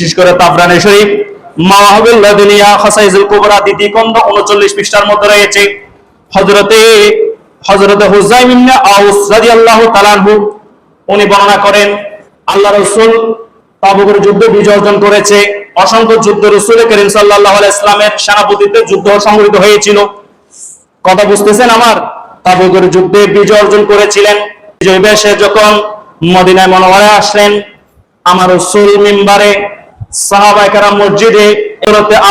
বিশেষ করে তাবরানি শরীফ। মাওয়াহিবুল দুনিয়া খাসাইজুল কুবরা দ্বিতীয় খণ্ড 39 পৃষ্ঠার মধ্যে রয়েছে। হযরতে হযরতে হুজাইম ইবনে আউস রাদিয়াল্লাহু তাআলা আনহু, উনি বর্ণনা করেন, আল্লাহ রাসূল তাবুকের যুদ্ধে বিজয় অর্জন করেছে। অসংখ্য যুদ্ধ রাসূল করিম আলাইহি ইসলামের সেনাপতিত্বে যুদ্ধ সংঘটিত হয়েছিল। কথা বুঝতেছেন আমার? তাবুকের যুদ্ধে বিজয় অর্জন করেছিলেন। বিজয় বেশে যখন মদিনায় মনোয়ারে আসলেন, আমার রসুল মিম্বারে সাহাবাইকারা মসজিদে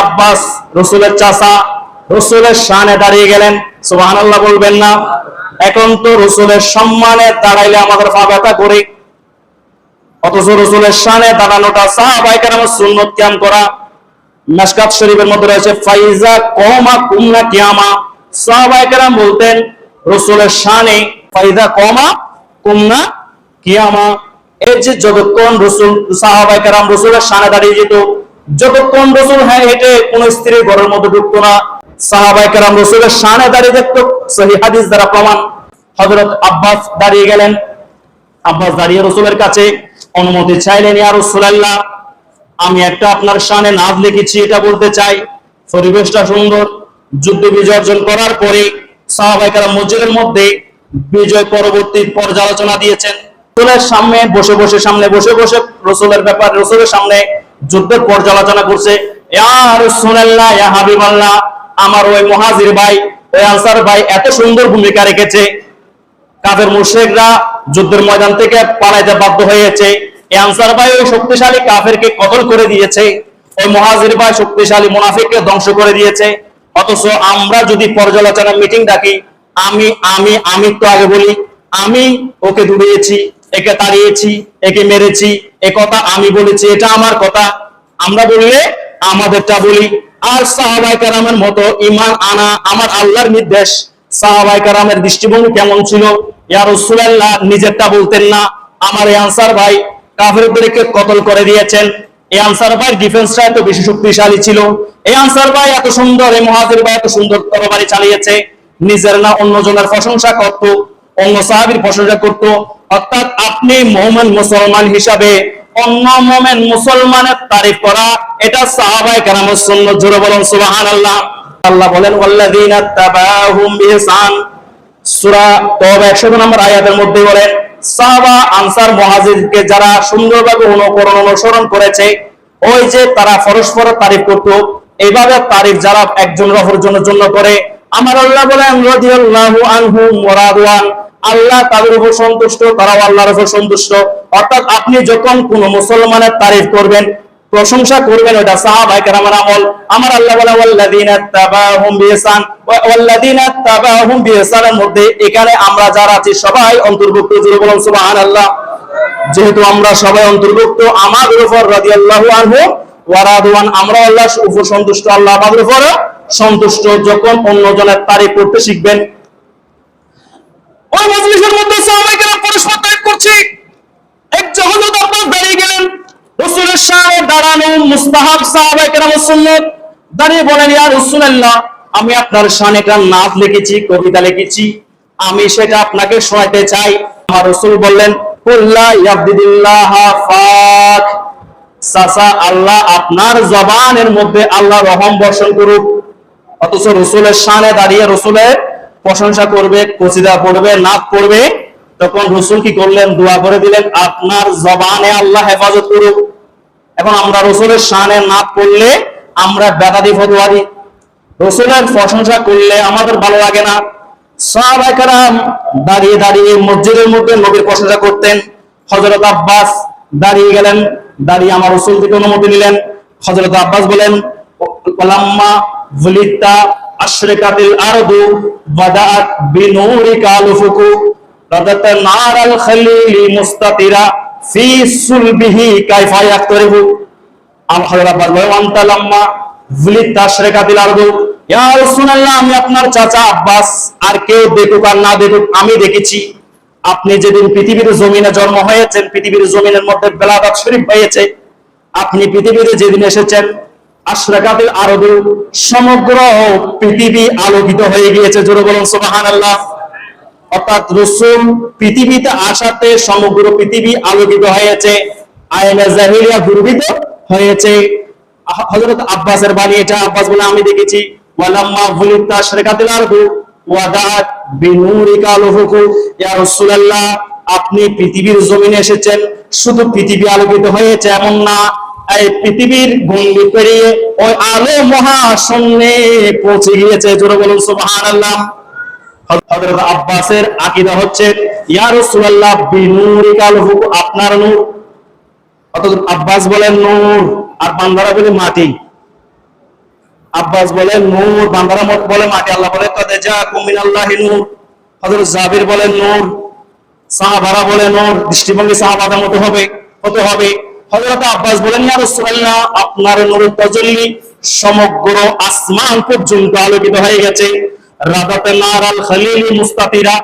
আব্বাস, রসুলের রসুলের শানে দাঁড়িয়ে গেলেন। বলবেন না, এখন তো রসুলের সম্মানে দাঁড়াইলে আমাদের ব্যথা অথচ রসুলের শানে দাঁড়ানোটা সাহাবাইকার সুন্নত ক্যাম করা। মেশকাত শরীফের মধ্যে রয়েছে, ফাইজা কমা কুমনা কিয়ামা। সাহাবাইকারাম বলতেন, রসুলের শানে ফাইজা কমা কুমনা কিয়ামা। এই যে যতক্ষণ রসুল সাহাবাইকারাম রসুলের শানে দাঁড়িয়ে যেত, যতক্ষণ রসুল হ্যাঁ হেঁটে কোন স্ত্রীর ঘরের মধ্যে ঢুকতো না সাহাবাইকারাম রসুলের শানে দাঁড়িয়ে দেখতো, সহি হাদিস দ্বারা প্রমাণ। হযরত আব্বাস দাঁড়িয়ে গেলেন। আব্বাস দাঁড়িয়ে রসুলের কাছে অনুমতি চাইলেন, ইয়া রাসূলুল্লাহ, আমি একটা আপনার শানে নাজ লিখেছি, এটা বলতে চাই। পরিবেশটা সুন্দর। যুদ্ধ বিজয় অর্জন করার পরে সাহাবাইকারা মসজিদের মধ্যে বিজয় পরবর্তী পর্যালোচনা দিয়েছেন। রসুলের সামনে বসে বসে সামনে বসে বসে রসুলের ব্যাপার, রসুলের সামনে যুদ্ধের পর্যালোচনা করছে। আমার ওই মুহাজির ভাই, ওই আনসার ভাই এত সুন্দর ভূমিকা রেখেছে। কাফের মুশরিকরা যুদ্ধের ময়দান থেকে পালাইতে বাধ্য হয়েছে। এই আনসার ভাই ওই শক্তিশালী কাফেরকে কতল করে দিয়েছে। ওই মহাজির ভাই শক্তিশালী মুনাফিককে ধ্বংস করে দিয়েছে। অথচ আমরা যদি পর্যালোচনা মিটিং ডাকি, আমি আমি আমি তো আগে বলি, আমি ওকে দূরিয়েছি একে তাড়িয়েছি, একে মেরেছি, এ কথা আমি বলেছি, এটা আমার কথা। আমরা বললে আমাদেরটা বলি। আর সাহাবাই কারামের মতো ইমান আনা আমার আল্লাহর নির্দেশ। সাহাবাই কারামের দৃষ্টিভঙ্গি কেমন ছিল? ইয়া রাসূলুল্লাহ, নিজেরটা বলতেন না। আমার এই আনসার ভাই কাফেরদেরকে কতল করে দিয়েছেন? এই আনসার ভাই ডিফেন্সটা এত বেশি শক্তিশালী ছিল। এই আনসার ভাই এত সুন্দর, এই মহাজির ভাই এত সুন্দর তরবারি চালিয়েছে। নিজের না অন্যজনের প্রশংসা করত, অন্য সাহাবীর প্রশংসা করত। অর্থাৎ আপনি মোহাম্মদ মুসলমান হিসাবে অন্য মোমেন মুসলমানের তারিফ করা, এটা সাহাবায়ে কেরামের বলেন, সুবহানাল্লাহ। আল্লাহ বলেন, ওয়াল্লাযীনা বিহসান। সূরা তওবা 100 নম্বর আয়াতের মধ্যে বলেন, সাহাবা, আনসার, মুহাজিরকে যারা সুন্দরভাবে অনুকরণ অনুসরণ করেছে, ওই যে তারা পরস্পর তারিফ করত, এইভাবে তারিফ যারা একজন রফর জন্য করে, আমার আল্লাহ বলেন, রাদিয়াল্লাহু আনহু আল্লাহ তাদের উপর সন্তুষ্ট, তারাও আল্লাহর উপর সন্তুষ্ট। অর্থাৎ আপনি যখন কোন মুসলমানের তারিফ করবেন, প্রশংসা করবেন ওটা সাহাবায়ে কেরামের আমল। আমার আল্লাহ বলে তাবাহুম বিহসান তাবাহুম বিহসানের মধ্যে এখানে আমরা যারা আছি, সবাই অন্তর্ভুক্ত। জুড়ে যেহেতু আমরা সবাই অন্তর্ভুক্ত, আমাদের উপর রাদিয়াল্লাহু আনহু ওয়া রাদওয়ান আমরা আল্লাহর উপর সন্তুষ্ট, আল্লাহ আমাদের উপর সন্তুষ্ট। যখন অন্যজনের তারিফ করতে শিখবেন ওই মজলিসের মধ্যে পরস্পর তারিফ করছে। এক আব্বাস দাঁড়িয়ে গেলেন। রাসূলের সামনে দাঁড়ানো মুস্তাহাব সুন্নাত। দাঁড়িয়ে বলেন আমি আপনার শানে একটা নাত লিখেছি, কবিতা লিখেছি। আমি সেটা আপনাকে শোনাতে চাই। আমার রাসূল বললেন আল্লাহ আপনার জবানের মধ্যে আল্লাহ রহম বর্ষণ করুক। অথচ রসুলের শানে দাঁড়িয়ে রসুলের প্রশংসা করবে কসিদা পড়বে নাচ পড়বে তখন রসুল কি করলেন? দোয়া করে দিলেন, আপনার জবানে আল্লাহ হেফাজত করুক। এখন আমরা রসুলের শানে নাচ পড়লে আমরা বেদাদি ফতোয়া দিই রসুলের প্রশংসা করলে আমাদের ভালো লাগে না। দাঁড়িয়ে দাঁড়িয়ে মসজিদের মধ্যে নবীর প্রশংসা করতেন। হজরত আব্বাস দাঁড়িয়ে গেলেন, দাঁড়িয়ে আমার রসুল থেকে অনুমতি নিলেন। হজরত আব্বাস বলেন আশরিকাতিল আরদু বাদাআত বিনুরিকা লুফুকু রাদাত নারাল মুস্তাতিরা ফি সুলবিহি কাইফা ইয়াকতরিবু। ভুলিতা আশরিকাতিল আরদু ইয়া রাসূলুল্লাহ, আমি আপনার চাচা আব্বাস, আর কেউ দেখুক আর না দেখুক, আমি দেখেছি। আপনি যেদিন পৃথিবীর জমিনে জন্ম হয়েছেন, পৃথিবীর জমিনের মধ্যে বেলাদাত শরীফ হয়েছে। আপনি পৃথিবীতে যেদিন এসেছেন আশরাকাতিল আরদু সমগ্র পৃথিবী আলোকিত হয়ে গিয়েছে। জোরে বলুন, সুবহানাল্লাহ। অর্থাৎ রসুল পৃথিবীতে আসাতে সমগ্র পৃথিবী আলোকিত হয়েছে। হয়েছে। আব্বাসের বাণী এটা, আব্বাস বলে, আমি দেখেছি আপনি পৃথিবীর জমিনে এসেছেন, শুধু পৃথিবী আলোকিত হয়েছে এমন না এই পৃথিবীর গণ্ডি পেরিয়ে ওই আলো মহাশূন্যে পৌঁছে গিয়েছে। জোরে বলুন, সুবহানাল্লাহ। হযরত আব্বাসের আকীদা হচ্ছে, ইয়া রাসূলুল্লাহ, বিনুরিকাল হুকু আপনার নূর। অর্থাৎ আব্বাস বলেন, নূর। আর বান্দারা বলে, মাটি। আব্বাস বলেন, নূর। বান্দারা মত বলে, মাটি। আল্লাহ বলে কদে যা কুমিনাল্লাহি নূর। হযরত জাবির বলেন, নূর। সাহাবারা বলে, নূর। দৃষ্টিভঙ্গি সাহাবাদের মতো হবে, হতে হবে। হযরত আব্বাস বলেন, ইয়া রাসূলুল্লাহ, আপনার নূরের তাজাল্লি সমগ্র আসমান পর্যন্ত আলোকিত হয়ে গেছে। রাদাতে নারাল খলিল মুস্তাতিরা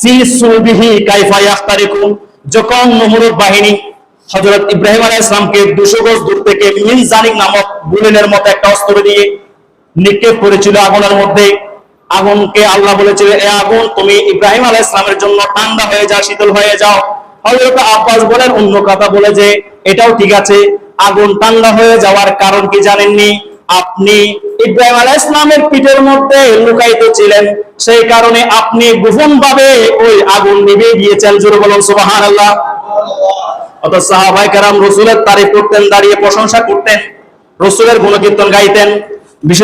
ফি সুবিহি কাইফা ইয়াখতারিকুন। যখন বাহিনী হযরত ইব্রাহিম আলাইহিস সালামকে 200 গজ দূর থেকে নামক বুলেনের মতো একটা অস্ত্র দিয়ে নিক্ষেপ করেছিল আগুনের মধ্যে, আগুনকে আল্লাহ বলেছিল, এ আগুন, তুমি ইব্রাহিম আলাইহিস সালামের জন্য ঠান্ডা হয়ে যাও, শীতল হয়ে যাও। হযরত আব্বাস বলেন, অন্য কথা বলে যে, এটাও ঠিক আছে, আগুন ঠান্ডা হয়ে যাওয়ার কারণ কি জানেননি? আপনি ইব্রাহিম আলাইহিস সালামের পিঠের মধ্যে লুকায়িত ছিলেন, সেই কারণে আপনি গোপন ভাবে ওই আগুন নিভে গিয়েছেন জোরে বলুন, সুবহানাল্লাহ। অত সাহাবাই কারাম রসুলের তারিফ করতেন, দাঁড়িয়ে প্রশংসা করতেন, রসুলের গুণকীর্তন গাইতেন। বিশেষ